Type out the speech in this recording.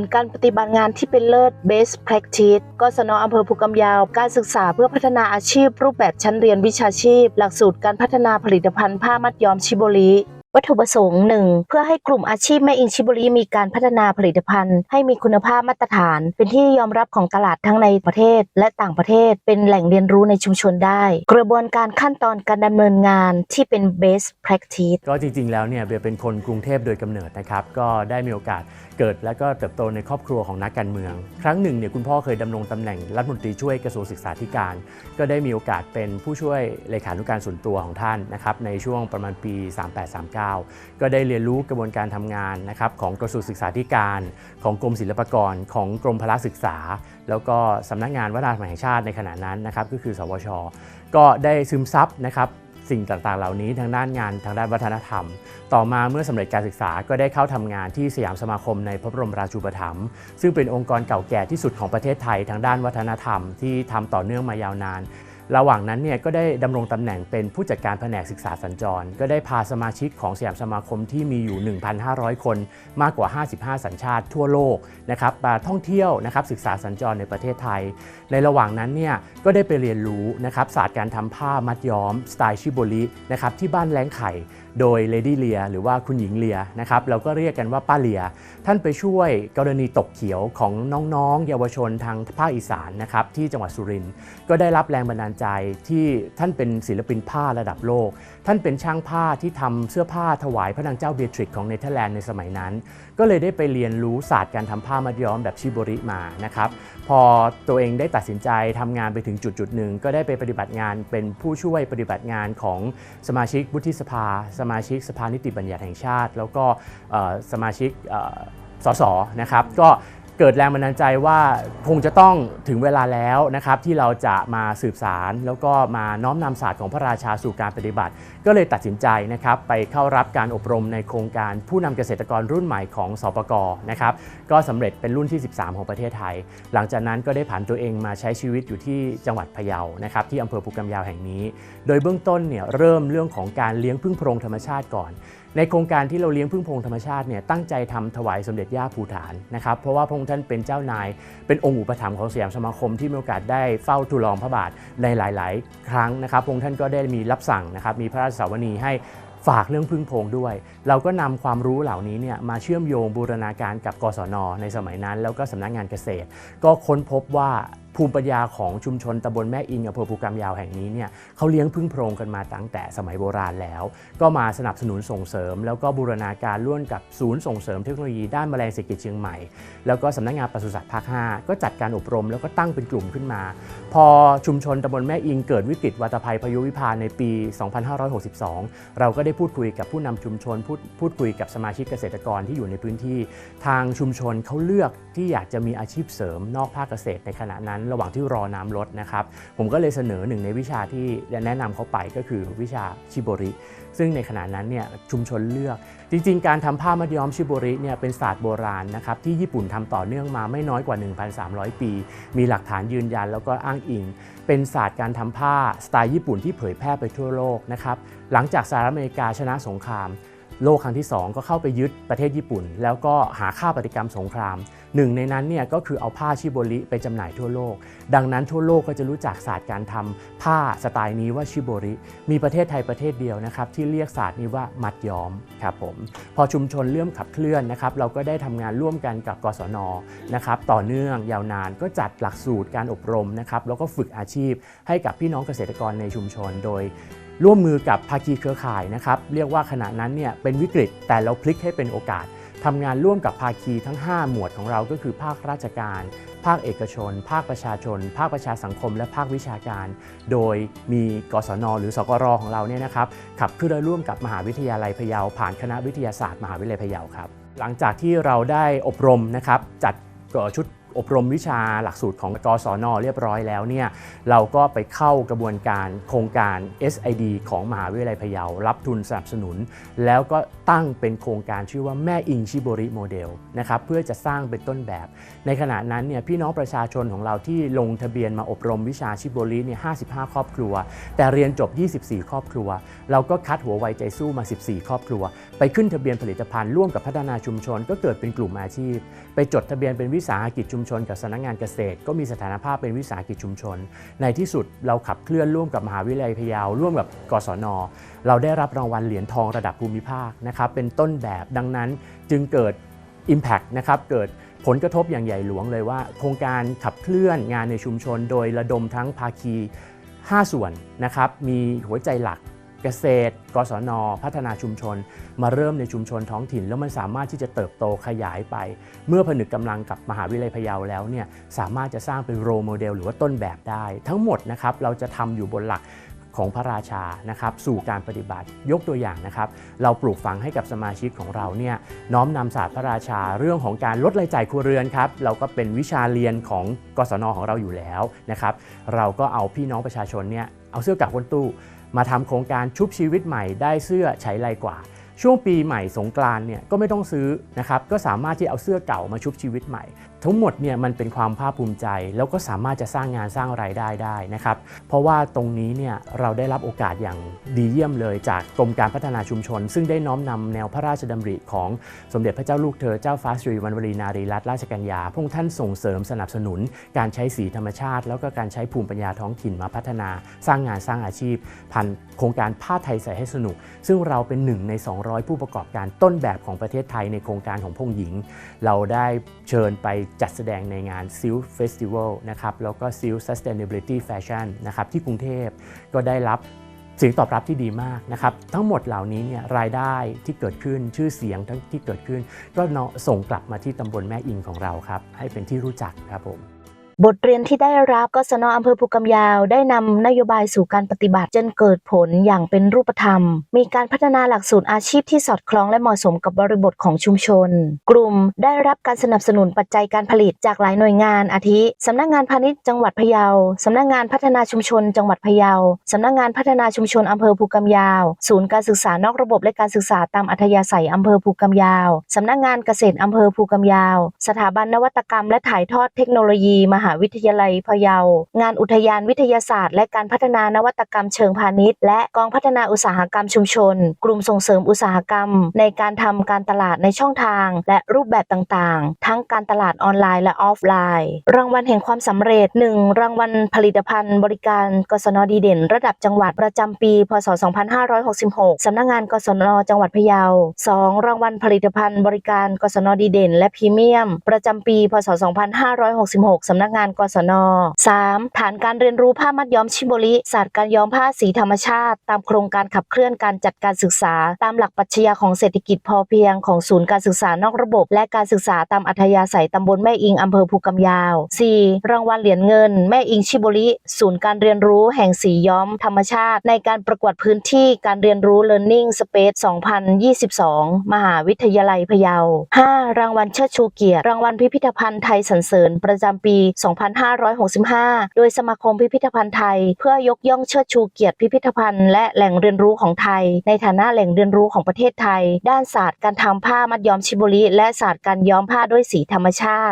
ลการปฏิบัติงานที่เป็นเลิศ Best Practice กศนอำเภอภูกำยาว การศึกษาเพื่อพัฒนาอาชีพ รูปแบบชั้นเรียนวิชาชีพ หลักสูตรการพัฒนาผลิตภัณฑ์ผ้ามัดย้อมชิโบริ วัตถุประสงค์หนึ่งเพื่อให้กลุ่มอาชีพแม่อิงชิบุรีมีการพัฒนาผลิตภัณฑ์ ให้มีคุณภาพมาตรฐาน เป็นที่ยอมรับของตลาดทั้งในประเทศ และต่างประเทศเป็นแหล่งเรียนรู้ในชุมชนได้ กระบวนการขั้นตอนการดำเนินงานที่เป็น best practice ก็จริง ๆ แล้วเนี่ยเบียร์เป็นคนกรุงเทพโดยกำเนิดนะครับก็ได้มีโอกาสเกิดและก็เติบโตในครอบครัวของนักการเมือง ครั้งหนึ่งเนี่ยคุณพ่อเคยดำรงตำแหน่งรัฐมนตรีช่วยกระทรวงศึกษาธิการ ก็ได้มีโอกาสเป็นผู้ช่วยเลขานุการส่วนตัวของท่านนะครับในช่วงประมาณปี 3839ก็ได้เรียนรู้กระบวนการทำงานนะครับของกระทรวงศึกษาธิการ ของกรมศิลปากร ของกรมพละศึกษา แล้วก็สำนักงานวัฒนธรรมแห่งชาติในขณะนั้นนะครับก็คือสวช ก็ได้ซึมซับนะครับสิ่งต่างๆ เหล่านี้ทางด้านงานทางด้านวัฒนธรรม ต่อมาเมื่อสำเร็จการศึกษาก็ได้เข้าทำงานที่สยามสมาคมในพระบรมราชูปถัมภ์ซึ่งเป็นองค์กรเก่าแก่ที่สุดของประเทศไทยทางด้านวัฒนธรรมที่ทำต่อเนื่องมายาวนาน ระหว่างนั้นเนี่ยก็ได้ดำรงตำแหน่งเป็นผู้จัดการแผนกศึกษาสัญจร ก็ได้พาสมาชิกของสยามสมาคมที่มีอยู่ 1,500 คน มากกว่า 55 สัญชาติทั่วโลกนะครับมาท่องเที่ยวนะครับศึกษาสัญจรในประเทศไทย ในระหว่างนั้นเนี่ยก็ได้ไปเรียนรู้นะครับศาสตร์การทำผ้ามัดย้อมสไตล์ชิโบรินะครับที่บ้านแล้งไข่โดยเลดี้เลียหรือว่าคุณหญิงเลียนะครับเราก็เรียกกันว่าป้าเลีย ท่านไปช่วยกรณีตกเขียวของน้องๆ เยาวชนทางภาคอีสานนะครับที่จังหวัดสุรินทร์ก็ได้รับแรงบันดาลใจที่ท่านเป็นศิลปินผ้าระดับโลก ท่านเป็นช่างผ้าที่ทำเสื้อผ้าถวายพระนางเจ้าเบียทริกของเนเธอร์แลนด์ในสมัยนั้น ก็เลยได้ไปเรียนรู้ศาสตร์การทำผ้ามัดย้อมแบบชิโบริมานะครับพอตัวเองได้ตัดสินใจทำงานไปถึงจุดจุดหนึ่งก็ได้ไปปฏิบัติงานเป็นผู้ช่วยปฏิบัติงานของสมาชิกวุฒิสภา สมาชิกสภานิติบัญญัติแห่งชาติ แล้วก็สมาชิกสสนะครับก็ เกิดแรงบันดาลใจว่าคงจะต้องถึงเวลาแล้วนะครับที่เราจะมาสืบสารแล้วก็มาน้อมนำศาสตร์ของพระราชาสู่การปฏิบัติ ก็เลยตัดสินใจนะครับไปเข้ารับการอบรมในโครงการผู้นำเกษตรกรรุ่นใหม่ของสปกนะครับก็สำเร็จเป็นรุ่นที่ 13 ของประเทศไทย หลังจากนั้นก็ได้ผ่านตัวเองมาใช้ชีวิตอยู่ที่จังหวัดพะเยานะครับที่อำเภอภูกำยาวแห่งนี้ โดยเบื้องต้นเนี่ยเริ่มเรื่องของการเลี้ยงพึ่งโพรงธรรมชาติก่อน ในโครงการที่เราเลี้ยงพึ่งพงธรรมชาติเนี่ยตั้งใจทำถวายสมเด็จย่าภูฐานนะครับเพราะว่าพระองค์ท่านเป็นเจ้านาย เป็นองค์อุปถัมภ์ของสยามสมาคมที่มีโอกาสได้เฝ้าทูลองพระบาทในหลาย ๆ ครั้งนะครับพระองค์ท่านก็ได้มีรับสั่งนะครับมีพระราชสาวนีให้ฝากเรื่องพึ่งพงด้วย เราก็นำความรู้เหล่านี้เนี่ยมาเชื่อมโยงบูรณาการกับกศนในสมัยนั้น แล้วก็สำนักงานเกษตร ก็ค้นพบว่า ภูมิปัญญาของชุมชนตำบลแม่อิงอำเภอภูกำยาวแห่งนี้เนี่ยเขาเลี้ยงพึ่งโพรงกันมาตั้งแต่สมัยโบราณแล้ว ก็มาสนับสนุนส่งเสริม แล้วก็บูรณาการร่วมกับศูนย์ส่งเสริมเทคโนโลยีด้านแมลงเศรษฐกิจเชียงใหม่ แล้วก็สำนักงานปศุสัตว์ภาค 5 ก็จัดการอบรมแล้วก็ตั้งเป็นกลุ่มขึ้นมา พอชุมชนตำบลแม่อิงเกิดวิกฤตวัตภัยพายุวิพาในปี 2562 เราก็ได้พูดคุยกับผู้นำชุมชนพูดพูดคุยกับสมาชิกเกษตรกรที่อยู่ในพื้นที่ ทางชุมชนเขาเลือกที่อยากจะมีอาชีพเสริมนอกภาคเกษตรในขณะนั้นระหว่างที่รอน้ำลดนะครับ ผมก็เลยเสนอหนึ่งในวิชาที่แนะนำเขาไปก็คือวิชาชิโบริ ซึ่งในขณะนั้นเนี่ยชุมชนเลือก จริง ๆ การทำผ้ามัดย้อมชิโบริเนี่ยเป็นศาสตร์โบราณนะครับที่ญี่ปุ่นทำต่อเนื่องมาไม่น้อยกว่า 1,300 ปี มีหลักฐานยืนยันแล้วก็อ้างอิง เป็นศาสตร์การทำผ้าสไตล์ญี่ปุ่นที่เผยแพร่ไปทั่วโลกนะครับหลังจากสหรัฐอเมริกาชนะสงคราม โลกครั้งที่ 2 ก็เข้าไปยึดประเทศญี่ปุ่น แล้วก็หาค่าปฏิกรรมสงคราม หนึ่งในนั้นเนี่ยก็คือเอาผ้าชิโบริไปจำหน่ายทั่วโลก ดังนั้นทั่วโลกก็จะรู้จักศาสตร์การทำผ้าสไตล์นี้ว่าชิโบริ มีประเทศไทยประเทศเดียวนะครับที่เรียกศาสตร์นี้ว่ามัดย้อมครับผมพอชุมชนเริ่มขับเคลื่อนนะครับเราก็ได้ทำงานร่วมกันกับกศนนะครับต่อเนื่องยาวนานก็จัดหลักสูตรการอบรมนะครับแล้วก็ฝึกอาชีพให้กับพี่น้องเกษตรกรในชุมชนโดย ร่วมมือกับภาคีเครือข่ายนะครับเรียกว่าขณะนั้นเนี่ยเป็นวิกฤตแต่เราพลิกให้เป็นโอกาสทำงานร่วมกับภาคีทั้ง 5 หมวดของเราก็คือภาคราชการ ภาคเอกชน ภาคประชาชน ภาคประชาสังคม และภาควิชาการ โดยมีกศน หรือสกรของเราเนี่ยนะครับขับเคลื่อนร่วมกับมหาวิทยาลัยพะเยาผ่านคณะวิทยาศาสตร์มหาวิทยาลัยพะเยาครับ หลังจากที่เราได้อบรมนะครับจัดก่อชุด อบรมวิชาหลักสูตรของกศนเรียบร้อยแล้วเนี่ยเราก็ไปเข้ากระบวนการโครงการ SID ของมหาวิทยาลัยพะเยา รับทุนสนับสนุน แล้วก็ตั้งเป็นโครงการชื่อว่าแม่อิงชิโบริโมเดลนะครับเพื่อจะสร้างเป็นต้นแบบ ในขณะนั้นเนี่ยพี่น้องประชาชนของเราที่ลงทะเบียนมาอบรมวิชาชิโบริเนี่ย55 ครอบครัว แต่เรียนจบ 24 ครอบครัว เราก็คัดหัวไวใจสู้มา 14 ครอบครัว ไปขึ้นทะเบียนผลิตภัณฑ์ร่วมกับพัฒนาชุมชน ก็เกิดเป็นกลุ่มอาชีพ ไปจดทะเบียนเป็นวิสาหกิจชุมชนกับสำนักงานเกษตร ก็มีสถานภาพเป็นวิสาหกิจชุมชน ในที่สุดเราขับเคลื่อนร่วมกับมหาวิทยาลัยพะเยาร่วมกับกศน เราได้รับรางวัลเหรียญทองระดับภูมิภาคนะครับเป็นต้นแบบดังนั้นจึงเกิด Impact นะครับเกิดผลกระทบอย่างใหญ่หลวงเลยว่า โครงการขับเคลื่อนงานในชุมชน โดยระดมทั้งภาคี 5 ส่วนนะครับมีหัวใจหลัก เกษตร กศน พัฒนาชุมชน มาเริ่มในชุมชนท้องถิ่น แล้วมันสามารถที่จะเติบโตขยายไป เมื่อผนึกกำลังกับมหาวิทยาลัยพะเยาแล้วเนี่ยสามารถจะสร้างเป็นโรโมเดลหรือว่าต้นแบบได้ ทั้งหมดนะครับเราจะทำอยู่บนหลักของพระราชานะครับสู่การปฏิบัติยกตัวอย่างนะครับ เราปลูกฝังให้กับสมาชิกของเราเนี่ยน้อมนำศาสตร์พระราชาเรื่องของการลดรายจ่ายครัวเรือนครับเราก็เป็นวิชาเรียนของกศนของเราอยู่แล้วนะครับ เราก็เอาพี่น้องประชาชนเนี่ย เอาเสื้อกั๊กบนตู้มาทำโครงการชุบชีวิตใหม่ได้เสื้อใช้ไรกว่า ช่วงปีใหม่สงกรานเนี่ยก็ไม่ต้องซื้อนะครับก็สามารถที่เอาเสื้อเก่ามาชุบชีวิตใหม่ ทั้งหมดเนี่ยมันเป็นความภาคภูมิใจ แล้วก็สามารถจะสร้างงานสร้างรายได้ได้นะครับ เพราะว่าตรงนี้เนี่ยเราได้รับโอกาสอย่างดีเยี่ยมเลยจากกรมการพัฒนาชุมชน ซึ่งได้น้อมนำแนวพระราชดำริของสมเด็จพระเจ้าลูกเธอเจ้าฟ้าสิริวัณวรีนารีรัตนราชกัญญาพระองค์ท่านส่งเสริมสนับสนุน การใช้สีธรรมชาติ แล้วก็การใช้ภูมิปัญญาท้องถิ่นมาพัฒนา สร้างงานสร้างอาชีพผ่านโครงการผ้าไทยใส่ให้สนุก ซึ่งเราเป็นหนึ่งใน 200 ผู้ประกอบการต้นแบบของประเทศไทยในโครงการของพงหญิง เราได้เชิญไปจัดแสดงในงาน s i l Festival นะครับแล้วก็ s i l Sustainability Fashion นะครับที่กรุงเทพก็ได้รับเสียงตอบรับที่ดีมากนะครับ ทั้งหมดเหล่านี้เนี่ยรายได้ที่เกิดขึ้นชื่อเสียงทั้งที่เกิดขึ้น ก็ส่งกลับมาที่ตำบลแม่อิงของเราครับ ให้เป็นที่รู้จักครับผม บทเรียนที่ได้รับกศนอำเภอภูกำยาวได้นำนโยบายสู่การปฏิบัติ จนเกิดผลอย่างเป็นรูปธรรม มีการพัฒนาหลักสูตรอาชีพที่สอดคล้องและเหมาะสมกับบริบทของชุมชน กลุ่มได้รับการสนับสนุนปัจจัยการผลิตจากหลายหน่วยงานอาทิ สำนักงานพาณิชย์จังหวัดพะเยา สำนักงานพัฒนาชุมชน จังหวัดพะเยา สำนักงานพัฒนาชุมชนอำเภอภูกำยาว ศูนย์การศึกษานอกระบบและการศึกษาตามอัธยาศัยอำเภอภูกำยาว สำนักงานเกษตรอำเภอภูกำยาว สถาบันนวัตกรรมและถ่ายทอดเทคโนโลยีมหาหาวิทยาลัยพะเยา งานอุทยานวิทยาศาสตร์ และการพัฒนานวัตกรรมเชิงพาณิชย์ และกองพัฒนาอุตสาหกรรมชุมชน กลุ่มส่งเสริมอุตสาหกรรม ในการทำการตลาดในช่องทาง และรูปแบบต่างๆ ทั้งการตลาดออนไลน์และออฟไลน์ รางวัลแห่งความสำเร็จ 1 รางวัลผลิตภัณฑ์ บริการกศนดีเด่น ระดับจังหวัดประจำปี พศ 2566สำนักงานกศนจังหวัดพะเยา 2 รางวัลผลิตภัณฑ์ บริการกศนดีเด่น และพรีเมียม ประจำปี พศ 2566สำนักงานกศน 3. ฐานการเรียนรู้ผ้ามัดย้อมชิโบริศาสตร์การย้อมผ้าสีธรรมชาติ ตามโครงการขับเคลื่อนการจัดการศึกษา ตามหลักปรัชญาของเศรษฐกิจพอเพียงของศูนย์การศึกษานอกระบบ และการศึกษาตามอัธยาศัยตำบลแม่อิงอำเภอภูกำยาว 4. รางวัลเหรียญเงิน แม่อิงชิโบริศูนย์การเรียนรู้แห่งสีย้อมธรรมชาติ ในการประกวดพื้นที่การเรียนรู้ Learning Space 2022 มหาวิทยาลัยพะเยา 5. รางวัลเชิดชูเกียรติ รางวัลพิพิธภัณฑ์ไทยสรรเสริญประจำปี2565 โดยสมาคมพิพิธภัณฑ์ไทย เพื่อยกย่องเชิดชูเกียรติพิพิธภัณฑ์และแหล่งเรียนรู้ของไทย ในฐานะแหล่งเรียนรู้ของประเทศไทย ด้านศาสตร์การทำผ้ามัดย้อมชิบุริและศาสตร์การย้อมผ้าด้วยสีธรรมชาติ